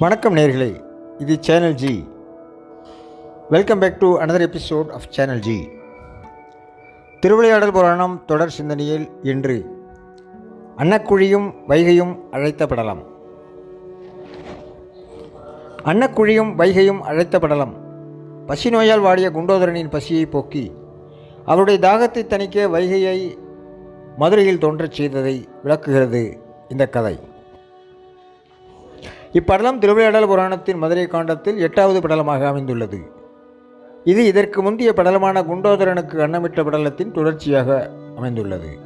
வணக்கம் நேர்களே இது channel G welcome back to another episode of channel G Thiruvilaiyadal Puranam தொடர் சிந்தனையில் இன்று அன்னக்குழியும் வைகையும் அழைத்தப்படலாம். அன்னக்குழியும் வைகையும் அழைத்தப்படலாம். பசி நோயால் வாடிய குண்டோதரனின் பசியை போக்கி அவருடைய தாகத்தை தணிக்க வைகையை மதுரையில் தோன்றச் செய்ததை விளக்குகிறது இந்த கதை. இப்படலம் திருவிளையாடல் புராணத்தின் மதுரை காண்டத்தில் எட்டாவது படலமாக அமைந்துள்ளது. இது இதற்கு முந்தைய படலமான குண்டோதரனுக்கு அன்னமிட்ட படலத்தின் தொடர்ச்சியாக அமைந்துள்ளது.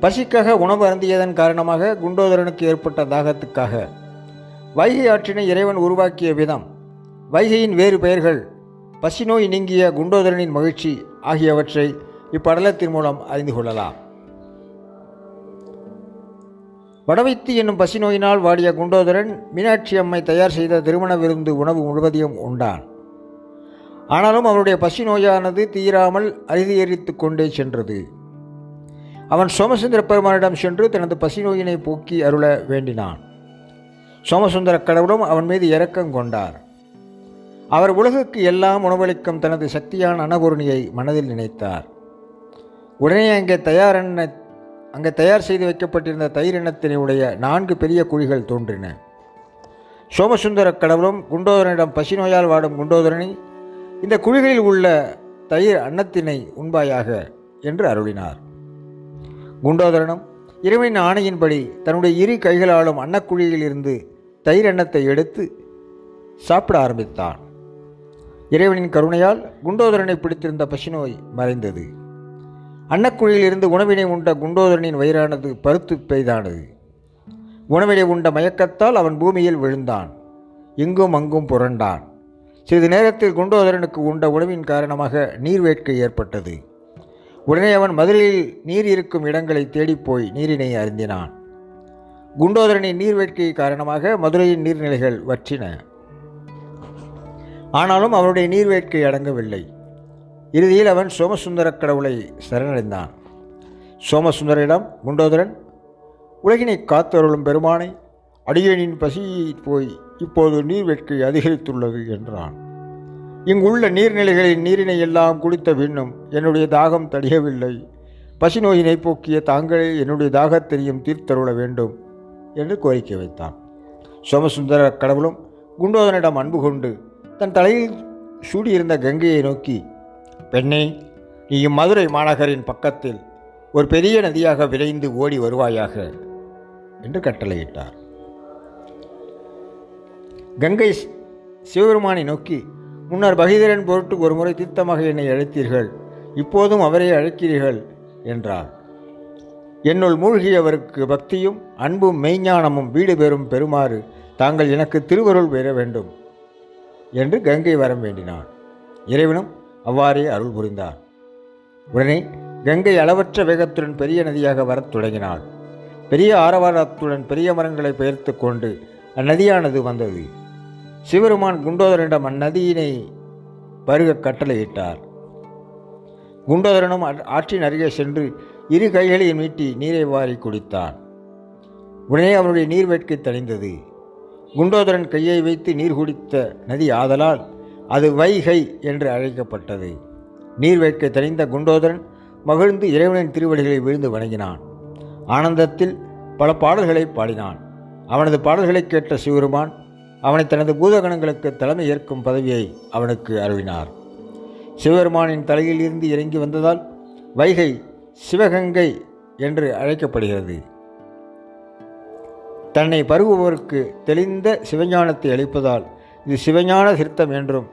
பசிக்காக உணவு அருந்தியதன் காரணமாக குண்டோதரனுக்கு ஏற்பட்ட தாகத்துக்காக வைகை ஆற்றினை இறைவன் உருவாக்கிய விதம் வைகையின் வேறு பெயர்கள் பசி நோய் நீங்கிய குண்டோதரனின் மகிழ்ச்சி ஆகியவற்றை இப்படலத்தின் மூலம் அறிந்து கொள்ளலாம். வடவைத்து என்னும் பசி நோயினால் வாடிய குண்டோதரன் மீனாட்சி அம்மை தயார் செய்த திருமண விருந்து உணவு முழுவதையும் உண்டான். ஆனாலும் அவருடைய பசி நோயானது தீராமல் அதிகரித்து கொண்டே சென்றது. அவன் சோமசுந்தர பெருமானிடம் சென்று தனது பசி நோயினை போக்கி அருள வேண்டினான். சோமசுந்தர கடவுளும் அவன் மீது இரக்கம் கொண்டார். அவர் உலகுக்கு எல்லாம் உணவளிக்கும் தனது சக்தியான அனபொருணியை மனதில் நினைத்தார். உடனே அங்கே தயாரெண்ண அங்கே தயார் செய்து வைக்கப்பட்டிருந்த தயிர் இனத்தினுடைய உடைய நான்கு பெரிய குழிகள் தோன்றின. சோமசுந்தர கடவுளும் குண்டோதரனிடம் பசி நோயால் வாடும் குண்டோதரனை இந்த குழிகளில் உள்ள தயிர் அன்னத்தினை உண்பாயாக என்று அருளினார். குண்டோதரனும் இறைவனின் ஆணையின்படி தன்னுடைய இரு கைகளாலும் அன்னக்குழியில் இருந்து தயிர் எண்ணத்தை எடுத்து சாப்பிட ஆரம்பித்தான். இறைவனின் கருணையால் குண்டோதரனை பிடித்திருந்த பசிநோய் மறைந்தது. அன்னக்குழியில் இருந்து உணவினை உண்ட குண்டோதரனின் வயிறானது பருத்து பெய்தானது. உணவினை உண்ட மயக்கத்தால் அவன் பூமியில் விழுந்தான். இங்கும் அங்கும் புரண்டான். சிறிது நேரத்தில் குண்டோதரனுக்கு உண்ட உணவின் காரணமாக நீர்வேட்கை ஏற்பட்டது. உடனே அவன் மதுரையில் நீர் இருக்கும் இடங்களை தேடிப்போய் நீரினை அருந்தினான். குண்டோதரனின் நீர்வேட்கை காரணமாக மதுரையின் நீர்நிலைகள் வற்றின. ஆனாலும் அவனுடைய நீர்வேட்கை அடங்கவில்லை. இறுதியில் அவன் சோமசுந்தர கடவுளை சரணடைந்தான். சோமசுந்தரிடம் குண்டோதரன் உலகினை காத்தருளும் பெருமானை அடியனின் பசியை போய் இப்போது நீர்வேட்கை அதிகரித்துள்ளது என்றான். இங்குள்ள நீர்நிலைகளின் நீரினை எல்லாம் குடித்த பின்னும் என்னுடைய தாகம் தடியவில்லை. பசி நோயினை போக்கிய தாங்களே என்னுடைய தாகத்தெரியும் தீர்த்தருள வேண்டும் என்று கோரிக்கை வைத்தான். சோமசுந்தர கடவுளும் குண்டோதனிடம் அன்பு கொண்டு தன் தலையில் சூடியிருந்த கங்கையை நோக்கி பெண்ணே நீ இம்மதுரை மாநகரின் பக்கத்தில் ஒரு பெரிய நதியாக விரைந்து ஓடி வருவாயாக என்று கட்டளையிட்டார். கங்கை சிவபெருமானை நோக்கி முன்னர் பகிதரன் பொருட்டு ஒரு முறை தீர்த்தமாக என்னை அழைத்தீர்கள் இப்போதும் அவரை அழைக்கிறீர்கள் என்றார். என்னுள் மூழ்கியவருக்கு பக்தியும் அன்பும் மெய்ஞானமும் வீடு பெறும் பெறுமாறு தாங்கள் எனக்கு திருவருள் பெற வேண்டும் என்று கங்கை வரம் வேண்டினான். இறைவனும் அவ்வாறே அருள் புரிந்தார். உடனே கங்கை அளவற்ற வேகத்துடன் பெரிய நதியாக வரத் தொடங்கினாள். பெரிய ஆரவாரத்துடன் பெரிய மரங்களை பெயர்த்து கொண்டு அந்நதியானது வந்தது. சிவருமான் குண்டோதரனிடம் அந்நதியினை பருக கட்டளையிட்டார். குண்டோதரனும் ஆற்றின் அருகே சென்று இரு கைகளையும் நீட்டி நீரை வாரி குடித்தான். உடனே அவனுடைய நீர் வேட்கை தணிந்தது. குண்டோதரன் கையை வைத்து நீர் குடித்த நதி ஆதலால் அது வைகை என்று அழைக்கப்பட்டது. நீர் வைக்க தெரிந்த குண்டோதரன் மகிழ்ந்து இறைவனின் திருவடிகளை விழுந்து வணங்கினான். ஆனந்தத்தில் பல பாடல்களை பாடினான். அவனது பாடல்களை கேட்ட சிவருமான் அவனை தனது பூதகணங்களுக்கு தலைமை ஏற்கும் பதவியை அவனுக்கு அருளினார். சிவபெருமானின் தலையில் இருந்து இறங்கி வந்ததால் வைகை சிவகங்கை என்று அழைக்கப்படுகிறது. தன்னை பருகுபவருக்கு தெளிந்த சிவஞானத்தை அளிப்பதால் இது சிவஞான சிறுத்தம் என்றும்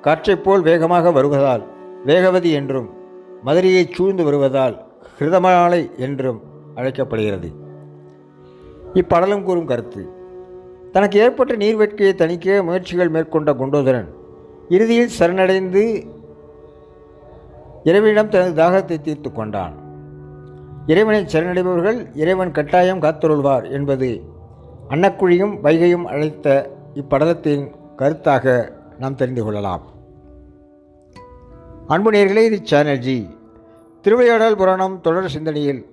காற்றைப் போல் வேகமாக வருவதால் வேகவதி என்றும் மதுரையை சூழ்ந்து வருவதால் ஹிருதமாலை என்றும் அழைக்கப்படுகிறது. இப்படலம் கூறும் கருத்து தனக்கு ஏற்பட்ட நீர்வேட்கையை தணிக்க முயற்சிகள் மேற்கொண்ட குண்டோதரன் இறுதியில் சரணடைந்து இறைவனிடம் தனது தாகத்தை தீர்த்து கொண்டான். இறைவனை சரணடைபவர்கள் இறைவன் கட்டாயம் காத்தருள்வார் என்பது அன்னக்குழியும் வைகையும் அழைத்த இப்படலத்தின் கருத்தாக நாம் தெரிந்து கொள்ளலாம். அன்பு நேர்களே இது சேனல் திருவையாடல் திருவிளையாடல் புராணம் தொடர் சிந்தனையில்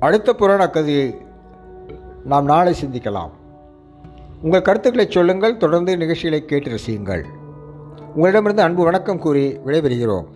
அடுத்த புராண கதையை நாம் நாளை சிந்திக்கலாம். உங்கள் கருத்துக்களை சொல்லுங்கள் தொடர்ந்து நிகழ்ச்சிகளை கேட்டு ரசியுங்கள். உங்களிடமிருந்து அன்பு வணக்கம் கூறி விடைபெறுகிறோம்.